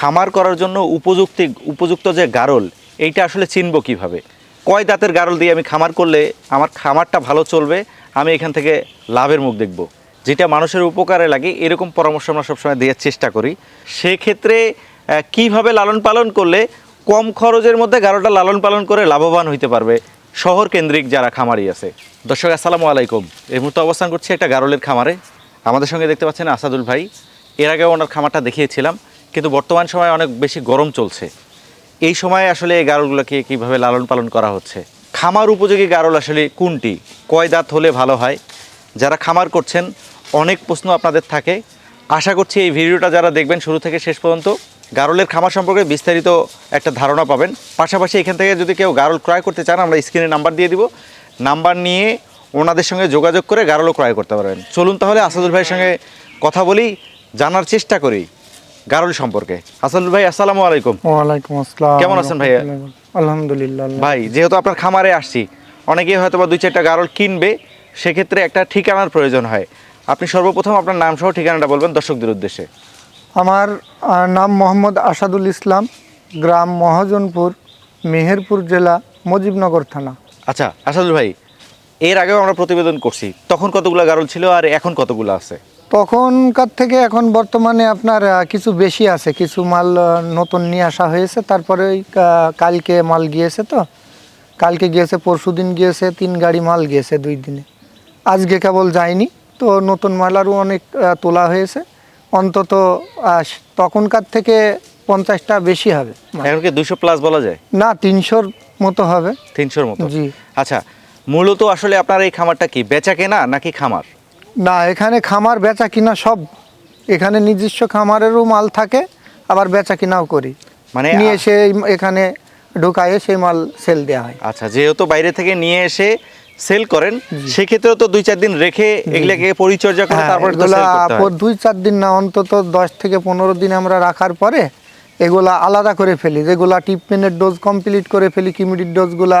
খামার করার জন্য উপযুক্ত উপযুক্ত যে গারল, এইটা আসলে চিনব কীভাবে? কয় দাঁতের গারল দিয়ে আমি খামার করলে আমার খামারটা ভালো চলবে? আমি এখান থেকে লাভের মুখ দেখব। যেটা মানুষের উপকারে লাগে, এরকম পরামর্শ আমরা সবসময় দেওয়ার চেষ্টা করি। সেক্ষেত্রে কীভাবে লালন পালন করলে কম খরচের মধ্যে গারলটা লালন পালন করে লাভবান হইতে পারবে? শহর কেন্দ্রিক যারা খামারি আছে। দর্শক, আসসালামু আলাইকুম। এই মুহূর্তে অবস্থান করছি একটা গারলের খামারে। আমাদের সঙ্গে দেখতে পাচ্ছেন আসাদুল ভাই। এর আগে ওনার খামারটা দেখিয়েছিলাম। কিন্তু বর্তমান সময়ে অনেক বেশি গরম চলছে। এই সময়ে আসলে এই গারলগুলোকে কীভাবে লালন পালন করা হচ্ছে? খামার উপযোগী গারল আসলে কোনটি? কয় দাঁত হলে ভালো হয়? যারা খামার করছেন, অনেক প্রশ্ন আপনাদের থাকে। আশা করছি এই ভিডিওটা যারা দেখবেন শুরু থেকে শেষ পর্যন্ত, গারলের খামার সম্পর্কে বিস্তারিত একটা ধারণা পাবেন। পাশাপাশি এখান থেকে যদি কেউ গারল ক্রয় করতে চান, আমরা স্ক্রিনে নাম্বার দিয়ে দিব। নাম্বার নিয়ে ওনাদের সঙ্গে যোগাযোগ করে গারলও ক্রয় করতে পারবেন। চলুন তাহলে আসাদুল ভাইয়ের সঙ্গে কথা বলি, জানার চেষ্টা করি। গারল সম্পর্কে। আসাদুল ভাই আসসালামু আলাইকুম। ওয়ালাইকুম আসসালাম। কেমন আছেন ভাইয়া? আলহামদুলিল্লাহ ভাই যেহেতু আপনার খামারে আসছি অনেকেই হয়তো বা দুই চারটা গারল কিনবে সেক্ষেত্রে একটা ঠিকানার প্রয়োজন হয়। আপনি সর্বপ্রথম আপনার নাম সহ ঠিকানাটা বলবেন দর্শকদের উদ্দেশ্যে। আমার নাম মোহাম্মদ আসাদুল ইসলাম গ্রাম মহাজনপুর মেহেরপুর জেলা মুজিবনগর থানা। আচ্ছা আসাদুল ভাই এর আগেও আমরা প্রতিবেদন করছি। তখন কতগুলো গারল ছিল আর এখন কতগুলো আছে? তখনকার থেকে এখন বর্তমানে আপনার কিছু বেশি আছে কিছু মাল নতুন নিয়ে আসা হয়েছে। তারপরে ওই কালকে মাল গিয়েছে তো। কালকে গিয়েছে পরশু দিন গিয়েছে তিন গাড়ি মাল গিয়েছে দুই দিনে। আজকে কেবল যায়নি। তো নতুন মাল আরও অনেক তোলা হয়েছে। অন্তত তখনকার থেকে পঞ্চাশটা বেশি হবে এখন কি দুশো প্লাস বলা যায়? না তিনশোর মতো হবে। তিনশোর মতো। জি। আচ্ছা মূলত আসলে আপনার এই খামারটা কি বেচা কেনা নাকি খামার? না এখানে খামার বেচা কিনা সব এখানে নিজস্ব খামারেরও মাল থাকে আবার বেচা কিনাও করি। মানে নিয়ে এসে এখানে ঢুকায়ে সেই মাল সেল দেওয়া হয়। আচ্ছা যেহেতু বাইরে থেকে নিয়ে এসে সেল করেন সেক্ষেত্রেও তো দুই চার দিন রেখে এগুলাকে পরিচর্যা করে হ্যাঁ, তারপরে দুই চার দিন না অন্তত দশ থেকে পনেরো দিন আমরা রাখার পরে এগুলা আলাদা করে ফেলি। যেগুলা টিপমেনের ডোজ কমপ্লিট করে ফেলি কিমিডির ডোজগুলা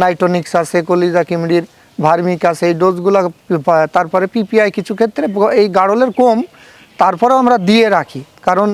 নাইট্রোনিক্স আছে কলিজা কিমিডির ভার্মিক আছে এই ডোজগুলা তারপরে পিপিআই কিছু ক্ষেত্রে এই গাড়লের কম তারপরেও আমরা দিয়ে রাখি। কারণ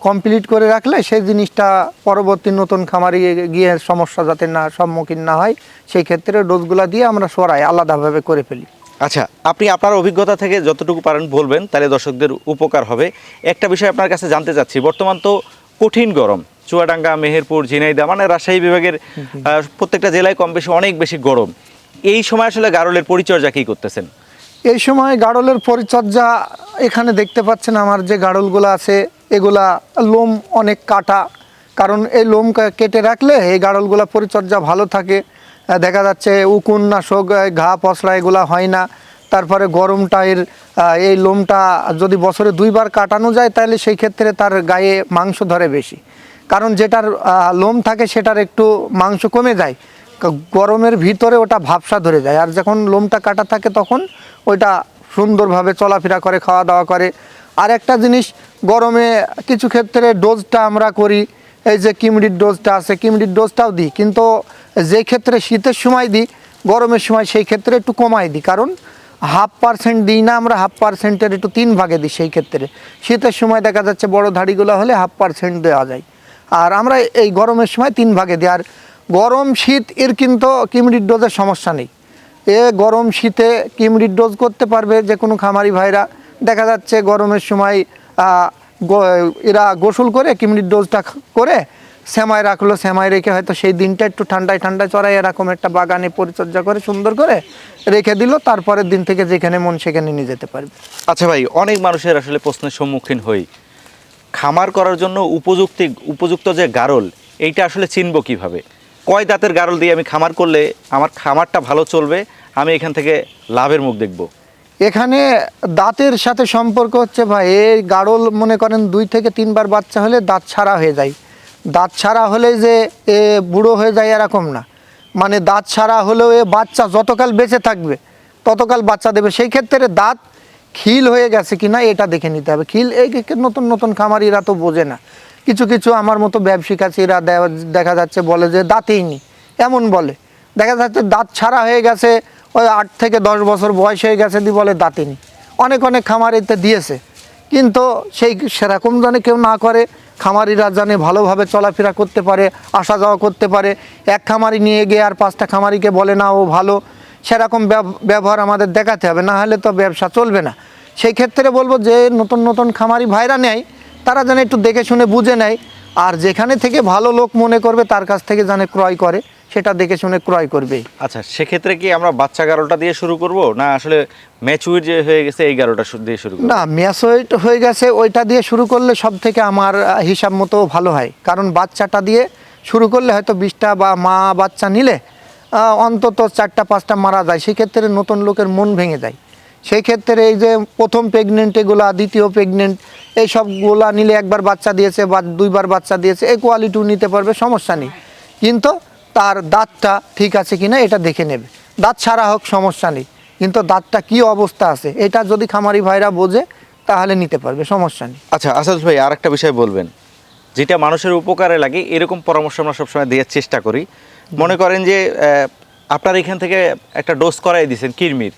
কমপ্লিট করে রাখলে সেই জিনিসটা পরবর্তী নতুন খামারে গিয়ে- গিয়ে সমস্যা যাতে না সম্মুখীন না হয় সেই ক্ষেত্রে ডোজগুলা দিয়ে আমরা সরাই আলাদাভাবে করে ফেলি। আচ্ছা আপনি আপনার অভিজ্ঞতা থেকে যতটুকু পারেন বলবেন তাহলে দর্শকদের উপকার হবে। একটা বিষয় আপনার কাছে জানতে চাচ্ছি বর্তমান তো কঠিন গরম চুয়াডাঙ্গা মেহেরপুর ঝিনাইদা মানে রাজশাহী বিভাগের প্রত্যেকটা জেলায় কম বেশি অনেক বেশি গরম। এই সময় আসলে গারলের পরিচর্যা কি করতেছেন? এই সময় গাড়লের পরিচর্যা এখানে দেখতে পাচ্ছেন আমার যে গাড়লগুলো আছে, এগুলা লোম অনেক কাটা। কারণ এই লোম কেটে রাখলে এই গাড়লগুলা পরিচর্যা ভালো থাকে। দেখা যাচ্ছে উকুন নাশক ঘা পশলা এগুলা হয় না। তারপরে গরমটা এর এই লোমটা যদি বছরে দুইবার কাটানো যায়, তাহলে সেই ক্ষেত্রে তার গায়ে মাংস ধরে বেশি। কারণ যেটার লোম থাকে সেটার একটু মাংস কমে যায়। গরমের ভিতরে ওটা ভাবসা ধরে যায়। আর যখন লোমটা কাটা থাকে তখন ওইটা সুন্দরভাবে চলাফেরা করে, খাওয়া দাওয়া করে। আর একটা জিনিস, গরমে কিছু ক্ষেত্রে ডোজটা আমরা করি। এই যে কিমড়ির ডোজটা আছে, কিমড়ির ডোজটাও দিই। কিন্তু যে ক্ষেত্রে শীতের সময় দিই, গরমের সময় সেই ক্ষেত্রে একটু কমাই দিই। কারণ হাফ পার্সেন্ট দিই না আমরা, হাফ পার্সেন্টের একটু তিন ভাগে দিই সেই ক্ষেত্রে। শীতের সময় দেখা যাচ্ছে বড় ধাড়িগুলো হলে হাফ পার্সেন্ট দেওয়া যায়। আর আমরা এই গরমের সময় তিন ভাগে দিই। আর গরম শীত এর কিন্তু কিমড়ির ডোজের সমস্যা নেই। এ গরম শীতে কিমড়ির ডোজ করতে পারবে যে কোনো খামারি ভাইরা। দেখা যাচ্ছে গরমের সময় এরা গোসল করে কিমড়ির ডোজটা করে শ্যামায় রাখল শ্যামায় রেখে হয়তো সেই দিনটা একটু ঠান্ডায় ঠান্ডায় চড়াই এরকম একটা বাগানে পরিচর্যা করে সুন্দর করে রেখে দিল। তারপরের দিন থেকে যেখানে মন সেখানে নিয়ে যেতে পারবে। আচ্ছা ভাই, অনেক মানুষের আসলে প্রশ্নের সম্মুখীন হই। খামার করার জন্য উপযুক্ত উপযুক্ত যে গারল, এইটা আসলে চিনব কীভাবে? কয় দাঁতের গারল দিয়ে আমি খামার করলে আমার খামারটা ভালো চলবে, আমি এখান থেকে লাভের মুখ দেখব। এখানে দাঁতের সাথে সম্পর্ক হচ্ছে ভাই, এই গাড়ল মনে করেন দুই থেকে তিনবার বাচ্চা হলে দাঁত ছাড়া হয়ে যায়। দাঁত ছাড়া হলে যে এ বুড়ো হয়ে যায় এরকম না। মানে দাঁত ছাড়া হলেও এ বাচ্চা যতকাল বেঁচে থাকবে, ততকাল বাচ্চা দেবে। সেই ক্ষেত্রে দাঁত খিল হয়ে গেছে কি না এটা দেখে নিতে হবে। খিল, এই নতুন নতুন খামারিরা তো বোঝে না। কিছু কিছু আমার মতো ব্যবসায়িক আছে দেখা যাচ্ছে বলে যে দাঁতেই নি এমন বলে। দেখা যাচ্ছে দাঁত ছাড়া হয়ে গেছে, ওই আট থেকে দশ বছর বয়স হয়ে গেছে দি বলে দাঁতেনি অনেক অনেক খামার এতে দিয়েছে। কিন্তু সেই সেরকম জানে কেউ না করে, খামারিরা জানে ভালোভাবে চলাফেরা করতে পারে, আসা যাওয়া করতে পারে। এক খামারি নিয়ে গিয়ে আর পাঁচটা খামারিকে বলে, না, ও ভালো। সেরকম ব্যব- ব্যবহার আমাদের দেখাতে হবে। না হলে তো ব্যবসা চলবে না। সেই ক্ষেত্রে বলব যে নতুন নতুন খামারি ভাইরা নেয় তারা যেন একটু দেখে শুনে বুঝে নেয়। আর যেখানে থেকে ভালো লোক মনে করবে তার কাছ থেকে যেন ক্রয় করে সেটা দেখে শুনে ক্রয় করবে। আচ্ছা সেক্ষেত্রে কি আমরা বাচ্চা গারোটা দিয়ে শুরু করব না আসলে ম্যাচুর যে হয়ে গেছে এই গারোটা দিয়ে শুরু করব? না ম্যাসোয়েট হয়ে গেছে ওইটা দিয়ে শুরু করলে সব থেকে আমার হিসাব মতো ভালো হয়। কারণ বাচ্চাটা দিয়ে শুরু করলে হয়তো বিশটা বা মা বাচ্চা নিলে অন্তত চারটা পাঁচটা মারা যায়। সেক্ষেত্রে নতুন লোকের মন ভেঙে যায়। সেই ক্ষেত্রে এই যে প্রথম প্রেগনেন্ট এগুলা, দ্বিতীয় প্রেগনেন্ট এই সবগুলা নিলে একবার বাচ্চা দিয়েছে বা দুইবার বাচ্চা দিয়েছে, এই কোয়ালিটিও নিতে পারবে, সমস্যা নেই। কিন্তু তার দাঁতটা ঠিক আছে কিনা এটা দেখে নেবে। দাঁত ছাড়া হোক, সমস্যা নেই। কিন্তু দাঁতটা কি অবস্থা আছে, এটা যদি খামারি ভাইরা বোঝে, তাহলে নিতে পারবে, সমস্যা নেই। আচ্ছা আসাদ ভাই আর একটা বিষয় বলবেন। যেটা মানুষের উপকারে লাগে, এরকম পরামর্শ আমরা সবসময় দেওয়ার চেষ্টা করি। মনে করেন যে আপনার এখান থেকে একটা ডোজ করাই দিয়েছেন, কিরমির।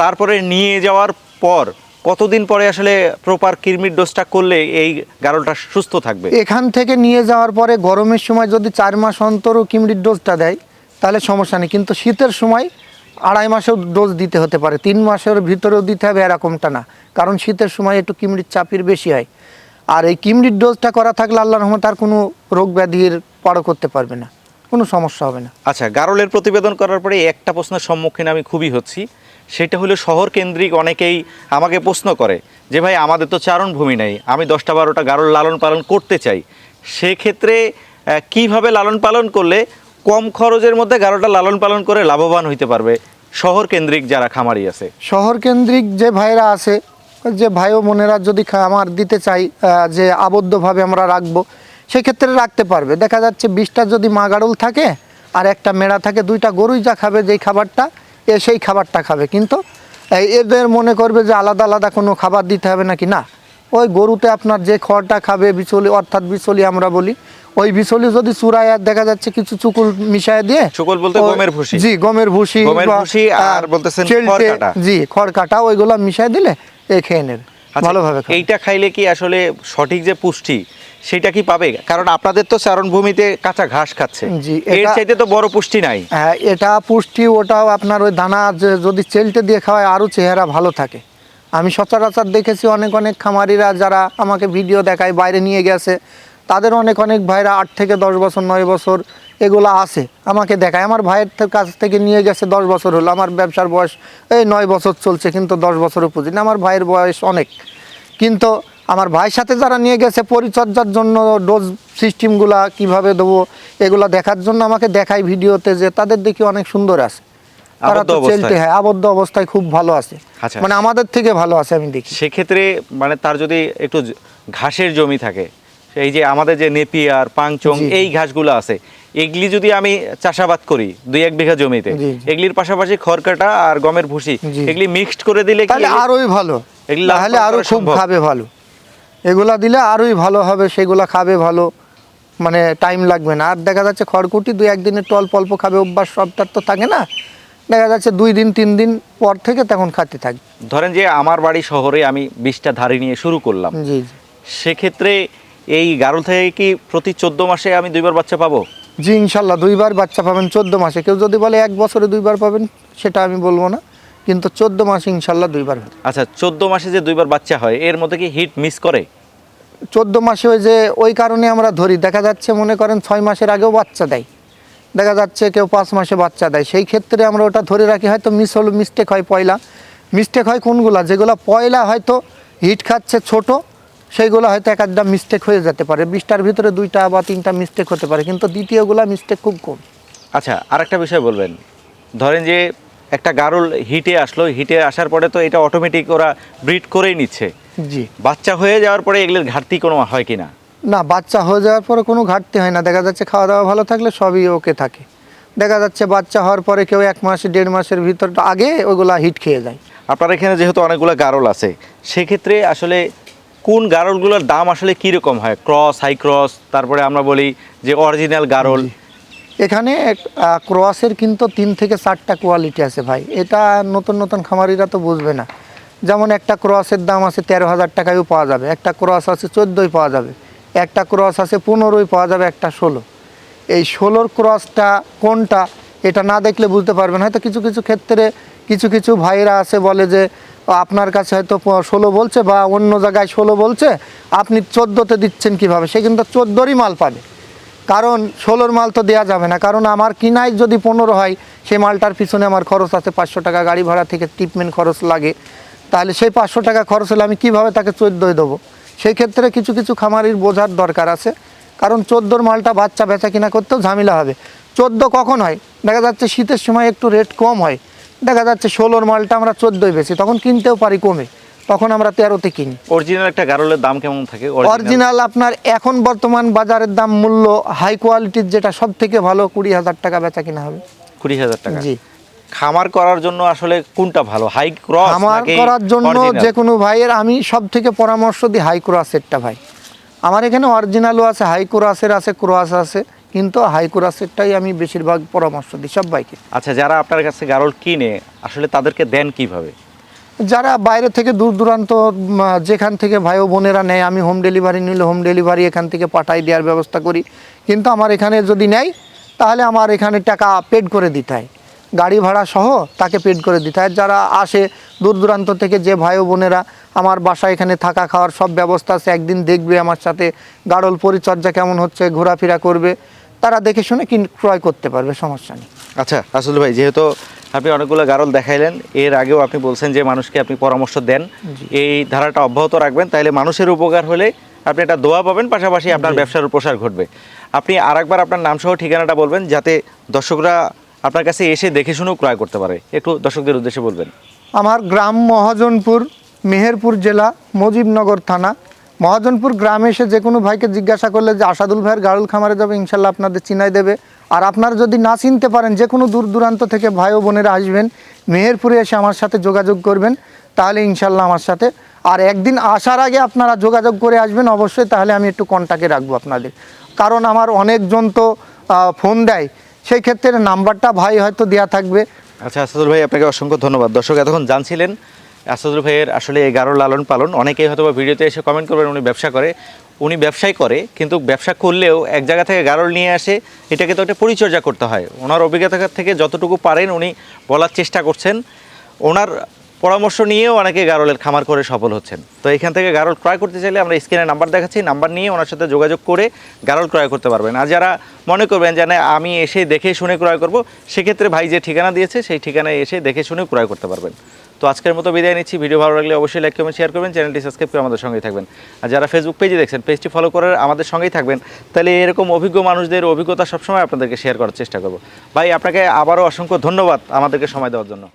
তারপরে নিয়ে যাওয়ার পর কতদিন পরে আসলে প্রপার কিরমির ডোজটা করলে এই গারলটা সুস্থ থাকবে? এখান থেকে নিয়ে যাওয়ার পরে গরমের সময় যদি চার মাস অন্তরও কিমড়ির ডোজটা দেয়, তাহলে সমস্যা নেই। কিন্তু শীতের সময় আড়াই মাসেও ডোজ দিতে হতে পারে। তিন মাসের ভিতরেও দিতে হবে এরকমটা না। কারণ শীতের সময় একটু কিমড়ির চাপির বেশি হয়। আর এই কিমড়ির ডোজটা করা থাকলে আল্লাহ রহমত আর কোনো রোগ ব্যাধির পারও করতে পারবে না। কোনো সমস্যা হবে না। আচ্ছা গারলের প্রতিবেদন করার পরে একটা প্রশ্নের সম্মুখীন আমি খুবই হচ্ছি। সেটা হলো শহর কেন্দ্রিক অনেকেই আমাকে প্রশ্ন করে যে ভাই আমাদের তো চারণভূমি নেই আমি দশটা বারোটা গারল লালন পালন করতে চাই। সেক্ষেত্রে কীভাবে লালন পালন করলে কম খরচের মধ্যে গারলটা লালন পালন করে লাভবান হইতে পারবে? শহর কেন্দ্রিক যারা খামারি আছে। শহর কেন্দ্রিক যে ভাইরা আছে যে ভাই ও বোনেরা যদি খামার দিতে চাই যে আবদ্ধভাবে আমরা রাখব সেক্ষেত্রে রাখতে পারবে। দেখা যাচ্ছে বিশটা যদি মা গাড়ল থাকে আর একটা মেড়া থাকে দুইটা গরুই যা খাবে যেই খাবারটা এ সেই খাবারটা খাবে। কিন্তু এদের মনে করবে যে আলাদা আলাদা কোনো খাবার দিতে হবে নাকি? না। ওই গরুতে আপনার যে খড়টা খাবে বিচলি অর্থাৎ বিচলি আমরা বলি ওই বিচলি যদি চূড়ায় আর দেখা যাচ্ছে কিছু চুকুল মিশায় দিয়ে চুকুল বলতে গমের ভুসি। জি গমের ভুসি গমের ভুসি আর বলতেছেন চেলটে, খড়কাটা। জি খড় কাটা ওইগুলো মিশাই দিলে এ খেয়ে নেবে। আচ্ছা, ভালোভাবে এইটা খাইলে কি আসলে সঠিক যে পুষ্টি সেটা কি পাবে? কারণ আপনাদের তো চারণভূমিতে কাঁচা ঘাস খাচ্ছে। জি, এর চাইতে তো বড় পুষ্টি নাই। হ্যাঁ এটা পুষ্টি ওটাও আপনার ওই দানা যদি চেলটে দিয়ে খাওয়ায় আরও চেহারা ভালো থাকে। আমি সচরাচর দেখেছি অনেক অনেক খামারিরা যারা আমাকে ভিডিও দেখায় বাইরে নিয়ে গেছে তাদের অনেক অনেক ভাইরা আট থেকে দশ বছর নয় বছর এগুলো আছে আমাকে দেখায়। আমার ভাইয়ের কাছ থেকে নিয়ে গেছে দশ বছর হলো। আমার ব্যবসার বয়স এই নয় বছর চলছে কিন্তু দশ বছরও পুঁজি না। আমার ভাইয়ের বয়স অনেক। কিন্তু আমার ভাইয়ের সাথে যারা নিয়ে গেছে পরিচর্যার জন্য ডোজ সিস্টেমগুলা কীভাবে দেবো এগুলা দেখার জন্য আমাকে দেখায় ভিডিওতে যে তাদের দেখি অনেক সুন্দর আছে তারা তো। চেলতে হ্যাঁ আবদ্ধ অবস্থায় খুব ভালো আছে আচ্ছা। মানে আমাদের থেকে ভালো আছে আমি দেখি সেক্ষেত্রে মানে তার যদি একটু ঘাসের জমি থাকে এই যে আমাদের যে নেপিয়ার পাংচং। এই ঘাসগুলো আছে এগুলি যদি আমি চাষাবাদ করি দুই এক বিঘা জমিতে। এগুলির পাশাপাশি খড়কাটা আর গমের ভুসি এগুলি মিক্সড করে দিলে তাহলে আরোই ভালো এগুলো আরও খুব? খাবে ভালো এগুলা দিলে আরোই ভালো হবে সেগুলা খাবে ভালো। মানে টাইম লাগবে না। আর দেখা যাচ্ছে খড়কুটি দুই একদিনের একটু অল্প অল্প খাবে অভ্যাস সবটার তো থাকে না। দেখা যাচ্ছে দুই দিন তিন দিন পর থেকে তখন খাতে থাকবে ধরেন যে আমার বাড়ি শহরে আমি বিশটা ধারি নিয়ে শুরু করলাম। জি জি। সেক্ষেত্রে এই গারল থেকে কি প্রতি চোদ্দ মাসে আমি দুইবার বাচ্চা পাবো? জি ইনশাল্লাহ দুইবার বাচ্চা পাবেন চোদ্দ মাসে। কেউ যদি বলে এক বছরে দুইবার পাবেন সেটা আমি বলব না। কিন্তু চোদ্দ মাসে ইনশাল্লাহ দুইবার আচ্ছা চোদ্দ মাসে যে দুইবার বাচ্চা হয় এর মধ্যে কি হিট মিস করে? চোদ্দ মাসে ওই যে ওই কারণে আমরা ধরি। দেখা যাচ্ছে মনে করেন ছয় মাসের আগেও বাচ্চা দেয়। দেখা যাচ্ছে কেউ পাঁচ মাসে বাচ্চা দেয়। সেই ক্ষেত্রে আমরা ওটা ধরে রাখি হয়তো মিস হলো মিস্টেক হয় পয়লা। মিস্টেক হয় কোনগুলা? যেগুলো পয়লা হয়তো হিট খাচ্ছে ছোট সেইগুলো হয়তো এক একটা মিস্টেক হয়ে যেতে পারে। বিশটার ভিতরে দুইটা বা তিনটা মিস্টেক হতে পারে। কিন্তু দ্বিতীয়গুলা মিস্টেক খুব কম। আচ্ছা আরেকটা বিষয় বলবেন। ধরেন যে একটা গারল হিটে আসলো। হিটে আসার পরে তো এটা অটোমেটিক ওরা ব্রিড করেই নিচ্ছে। জি। বাচ্চা হয়ে যাওয়ার পরে এগুলোর ঘাটতি কোনো হয় কিনা না? বাচ্চা হয়ে যাওয়ার পরে কোনো ঘাটতি হয় না। দেখা যাচ্ছে খাওয়া দাওয়া ভালো থাকলে সবই ওকে থাকে। দেখা যাচ্ছে বাচ্চা হওয়ার পরে কেউ এক মাস দেড় মাসের ভিতর আগে ওইগুলা হিট খেয়ে যায়। আপনার এখানে যেহেতু অনেকগুলো গারল আছে সেক্ষেত্রে আসলে কোন গারলগুলোর দাম আসলে কীরকম হয়? ক্রস হাই ক্রস তারপরে আমরা বলি যে অরিজিনাল গারল। এখানে ক্রসের কিন্তু তিন থেকে চারটা কোয়ালিটি আছে ভাই। এটা নতুন নতুন খামারিরা তো বুঝবে না। যেমন একটা ক্রসের দাম আছে তেরো হাজার টাকায়ও পাওয়া যাবে। একটা ক্রস আছে চোদ্দোই পাওয়া যাবে। একটা ক্রস আছে পনেরোই পাওয়া যাবে, একটা ষোলো। এই ষোলোর ক্রসটা কোনটা, এটা না দেখলে বুঝতে পারবেন। হয়তো কিছু কিছু ক্ষেত্রে কিছু কিছু ভাইরা আছে বলে যে, আপনার কাছে হয়তো ষোলো বলছে বা অন্য জায়গায় ষোলো বলছে, আপনি চোদ্দোতে দিচ্ছেন কীভাবে? সে কিন্তু চোদ্দোরই মাল পাবে। কারণ ষোলোর মাল তো দেওয়া যাবে না। কারণ আমার কিনাই যদি পনেরো হয়, সেই মালটার পিছনে আমার খরচ আছে পাঁচশো টাকা, গাড়ি ভাড়া থেকে ট্রিটমেন্ট খরচ লাগে। তাহলে সেই পাঁচশো টাকা খরচ হলে আমি কীভাবে তাকে চোদ্দোয় দেবো? সেই ক্ষেত্রে কিছু কিছু খামারির বোঝার দরকার আছে। কারণ চোদ্দোর মালটা বাচ্চা বেচা কিনা করতেও ঝামেলা হবে। চোদ্দ কখন হয়? দেখা যাচ্ছে শীতের সময় একটু রেট কম হয়। দেখা যাচ্ছে ষোলোর মালটা আমরা চোদ্দোই বেশি তখন কিনতেও পারি কমে। তখন আমরা তেরোতে কিনি। অরিজিনাল একটা গারলের দাম কেমন থাকে? অরিজিনাল আপনার এখন বর্তমান বাজারের দাম মূল্য হাই কোয়ালিটির যেটা সব থেকে ভালো কুড়ি হাজার টাকা বেচা কিনা হবে। কুড়ি হাজার টাকা। জি। খামার করার জন্য আসলে কোনটা ভালো? হাই ক্রস আমার করার জন্য যে কোনো ভাইয়ের আমি সব থেকে পরামর্শ দিই হাই ক্রোয়াসেরটা ভাই। আমার এখানে অরিজিনালও আছে হাই ক্রোয়াসের আছে ক্রোয়াস আছে কিন্তু হাই ক্রোয়াসেরটাই আমি বেশিরভাগ পরামর্শ দিই সব বাইকে আচ্ছা যারা আপনার কাছে গারল কিনে আসলে তাদেরকে দেন কীভাবে? যারা বাইরে থেকে দূর দূরান্ত যেখান থেকে ভাই বোনেরা নেয়, আমি হোম ডেলিভারি নিলে হোম ডেলিভারি এখান থেকে পাঠাই, দেওয়ার ব্যবস্থা করি। কিন্তু আমার এখানে যদি নেয়, তাহলে আমার এখানে টাকা পেড করে দিতে হয়। গাড়ি ভাড়া সহ তাকে পেড করে দিতে হয়। যারা আসে দূর দূরান্ত থেকে, যে ভাই বোনেরা আমার বাসা এখানে থাকা খাওয়ার সব ব্যবস্থা আছে, একদিন দেখবে আমার সাথে গাড়ল পরিচর্যা কেমন হচ্ছে, ঘোরাফেরা করবে, তারা দেখে শুনে ক্রয় করতে পারবে, সমস্যা নেই। আচ্ছা আসলে ভাই, যেহেতু আপনি অনেকগুলো গারল দেখাইলেন। এর আগেও আপনি বলছেন যে মানুষকে আপনি পরামর্শ দেন। এই ধারাটা অব্যাহত রাখবেন তাহলে মানুষের উপকার হলে আপনি একটা দোয়া পাবেন পাশাপাশি আপনার ব্যবসার প্রসার ঘটবে। আপনি আর একবার আপনার নাম সহ ঠিকানাটা বলবেন যাতে দর্শকরা আপনার কাছে এসে দেখে শুনেও ক্রয় করতে পারে। একটু দর্শকদের উদ্দেশ্যে বলবেন। আমার গ্রাম মহাজনপুর মেহেরপুর জেলা মুজিবনগর থানা। মহাজনপুর গ্রামে এসে যে কোনো ভাইকে জিজ্ঞাসা করলে যে আসাদুল ভাইয়ের গাড়ুল খামারে যাবে ইনশাল্লাহ আপনাদের চিনাই দেবে। আর আপনারা যদি না চিনতে পারেন যে কোনো দূর দূরান্ত থেকে ভাই ও বোনেরা আসবেন, মেহেরপুরে এসে আমার সাথে যোগাযোগ করবেন, তাহলে ইনশাল্লাহ আমার সাথে। আর একদিন আসার আগে আপনারা যোগাযোগ করে আসবেন অবশ্যই, তাহলে আমি একটু কন্ট্যাক্টে রাখব আপনাদের। কারণ আমার অনেকজন তো ফোন দেয়, সেই ক্ষেত্রে নাম্বারটা ভাই হয়তো দেওয়া থাকবে। আচ্ছা আসাদুল ভাই, আপনাকে অসংখ্য ধন্যবাদ। দর্শক এতক্ষণ জানছিলেন, আসাদুল ভাইয়ের আসলে এই গারো লালন পালন। অনেকেই হয়তো ভিডিওতে এসে কমেন্ট করবেন, উনি ব্যবসা করে। উনি ব্যবসাই করে, কিন্তু ব্যবসা করলেও এক জায়গা থেকে গারল নিয়ে আসে, এটাকে তো একটা পরিচর্যা করতে হয়। ওনার অভিজ্ঞতা থেকে যতটুকু পারেন উনি বলার চেষ্টা করছেন। ওনার পরামর্শ নিয়েও অনেকে গারলের খামার করে সফল হচ্ছেন। তো এখান থেকে গারল ক্রয় করতে চাইলে আমরা স্ক্রিনে নাম্বার দেখাচ্ছি, নাম্বার নিয়ে ওনার সাথে যোগাযোগ করে গারল ক্রয় করতে পারবেন। আর যারা মনে করবেন যে, না, আমি এসে দেখে শুনে ক্রয় করব, সেক্ষেত্রে ভাই যে ঠিকানা দিয়েছে, সেই ঠিকানায় এসে দেখে শুনে ক্রয় করতে পারবেন। তো আজকের মতো বিদায় নিচ্ছি। ভিডিও ভালো লাগলে অবশ্যই লাইক কমেন্ট শেয়ার করবেন। চ্যানেলটি সাবস্ক্রাইব করে আমাদের সঙ্গেই থাকবেন। আর যারা ফেসবুক পেজে দেখছেন পেজটি ফলো করে আমাদের সঙ্গেই থাকবেন, তাহলে এরকম অভিজ্ঞ মানুষদের অভিজ্ঞতা সবসময় আপনাদেরকে শেয়ার করার চেষ্টা করব। ভাই, আপনাকে আবারও অসংখ্য ধন্যবাদ আমাদেরকে সময় দেওয়ার জন্য।